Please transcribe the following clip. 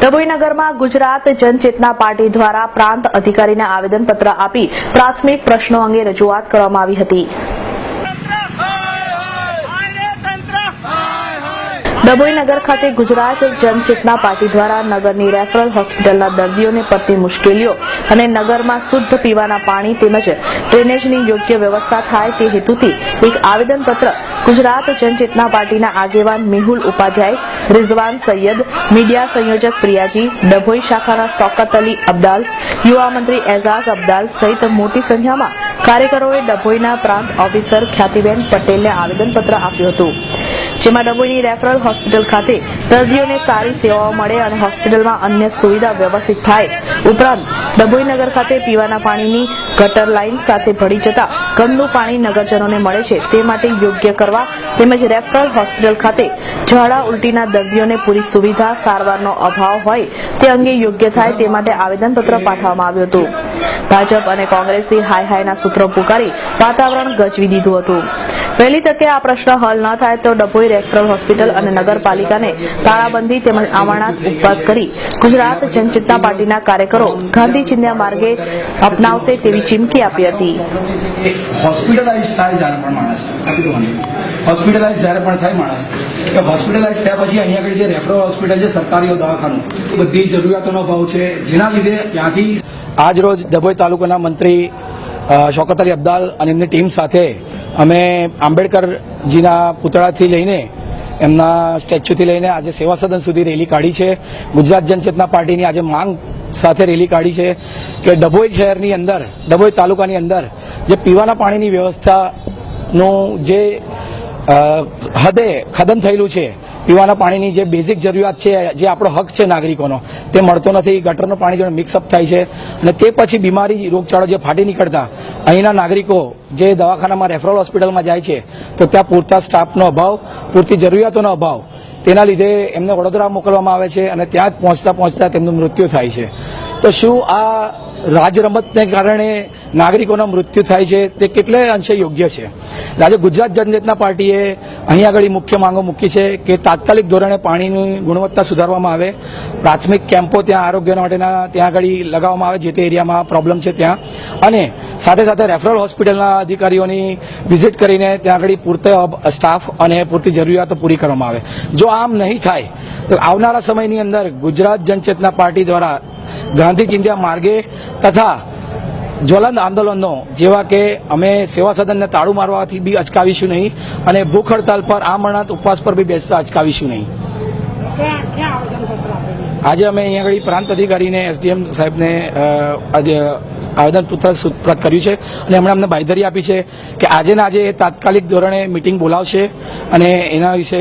ડભોઈનગરમાં ગુજરાત જનચેતના party દ્વારા પ્રાંત અધિકારીને આવેદનપત્ર આપી પ્રાથમિક પ્રશ્નો અંગે રજૂઆત કરવામાં આવી હતી. ડભોઈ નગર ખાતે ગુજરાત જનચેતના પાર્ટી દ્વારા નગરની રેફરલ હોસ્પિટલના દર્દીઓને પડતી મુશ્કેલીઓ અને નગરમાં શુદ્ધ પીવાના પાણી તેમજ ડ્રેનેજની યોગ્ય વ્યવસ્થા થાય તે હેતુથી એક આવેદનપત્ર ગુજરાત જનચેતના પાર્ટીના આગેવાન મેહુલ ઉપાધ્યાય, રિઝવાન સૈયદ, મીડિયા સંયોજક પ્રિયાજી, ડભોઈ શાખાના સોકત અલી અબ્દાલ, યુવા મંત્રી એઝાઝ અબ્દાલ સહિત મોટી સંખ્યામાં કાર્યકરોએ ડભોઈના પ્રાંત ઓફિસર ખ્યાતિબેન પટેલને આવેદનપત્ર આપ્યું હતું, જેમાં ડભોઈની રેફરલ હોસ્પિટલ ખાતે દર્દીઓને સારી સેવાઓ મળે અને હોસ્પિટલમાં અન્ય સુવિધા વ્યવસ્થિત થાય. ઉપરાંત, ડભોઈ નગર ખાતે પીવાના પાણીની ગટર લાઇન સાથે ભળી જતા ગંદુ પાણી નગરજનોને મળે છે. તે માટે યોગ્ય કરવા તેમજ રેફરલ હોસ્પિટલ ખાતે ઝાડા ઉલટીના દર્દીઓને પૂરી સુવિધા, સારવારનો અભાવ હોય તે અંગે યોગ્ય થાય તે માટે આવેદનપત્ર પાઠવવામાં આવ્યું હતું. ભાજપ અને કોંગ્રેસથી હાય હાયના સૂત્રો પુકારી વાતાવરણ ગજવી દીધું હતું. વહેલી તકે આ પ્રશ્ન હલ ન થાય તો ડભોઈ રેફરલ હોસ્પિટલ અને નગરપાલિકાને તાળાબંધી તેમજ આમરણાત ઉપવાસ કરી ગુજરાત જનચેતના પાર્ટીના કાર્યકરો ગાંધી ચિંધ્યા માર્ગે અપનાવશે તેવી ચીમકી આપી હતી. હોસ્પિટલાઇઝ થાય જ્યારે પણ માણસ. હોસ્પિટલાઇઝ જ્યારે પણ થાય માણસ. કે હોસ્પિટલાઇઝ થયા પછી અહીંયા આગળ જે રેફરલ હોસ્પિટલ છે સરકારી દવાખાનું બધી જરૂરિયાતોનો ભાવ છે. જેના લીધે ત્યાંથી આજ રોજ ડભોઈ તાલુકાના મંત્રી શોકત અલી અબ્દાલ અને એમની ટીમ સાથે અમે આંબેડકરજીના પુતળાથી લઈને એમના સ્ટેચ્યુથી લઈને આજે સેવા સદન સુધી રેલી કાઢી છે. ગુજરાત જનચેતના પાર્ટીની આજે માંગ સાથે રેલી કાઢી છે કે ડભોઈ શહેરની અંદર, ડભોઈ તાલુકાની અંદર જે પીવાના પાણીની વ્યવસ્થાનું જે હદે ખદન થયેલું છે, પીવાના પાણીની જે બેઝિક જરૂરિયાત છે, જે આપણો હક છે નાગરિકોનો, તે મળતો નથી. ગટરનું પાણી જોડે મિક્સઅપ થાય છે. અને તે પછી બીમારી રોગચાળો જે ફાટી નીકળતા અહીંના નાગરિકો જે દવાખાનામાં રેફરલ હોસ્પિટલમાં જાય છે, તો ત્યાં પૂરતા સ્ટાફનો અભાવ, પૂરતી જરૂરિયાતોનો અભાવ. તેના લીધે એમને વડોદરા મોકલવામાં આવે છે અને ત્યાં જ પહોંચતા પહોંચતા તેમનું મૃત્યુ થાય છે. તો શું આ રાજ રમતને કારણે નાગરિકોના મૃત્યુ થાય છે? તે કેટલે અંશે યોગ્ય છે? આજે ગુજરાત જનચેતના પાર્ટીએ અહીં આગળ મુખ્ય માંગો મૂકી છે કે તાત્કાલિક ધોરણે પાણીની ગુણવત્તા સુધારવામાં આવે. પ્રાથમિક કેમ્પો ત્યાં આરોગ્ય માટેના ત્યાં આગળ લગાવવામાં આવે જે તે એરિયામાં પ્રોબ્લેમ છે ત્યાં. અને સાથે સાથે રેફરલ હોસ્પિટલના અધિકારીઓની વિઝિટ કરીને ત્યાં આગળ પૂરતો સ્ટાફ અને પૂરતી જરૂરિયાતો પૂરી કરવામાં આવે. જો આમ નહીં થાય, તો આવનારા સમયની અંદર ગુજરાત જનચેતના પાર્ટી દ્વારા ગાંધી ચિંધ્યા માર્ગે તથા જ્વલંત આંદોલનો, જેવા કે અમે સેવા સદનને તાળું મારવાથી બી અચકાવીશું નહીં અને ભૂખ હડતાલ પર આમરણાત ઉપવાસ પર બી બેસતા અચકાવીશું નહીં. આજે અમે અહીંયા આગળ પ્રાંત અધિકારીને એસડીએમ સાહેબને આવેદનપત્ર સુપ્રત કર્યું છે અને એમણે અમને બાંયધરી આપી છે કે આજે ને આજે તાત્કાલિક ધોરણે મિટિંગ બોલાવશે અને એના વિશે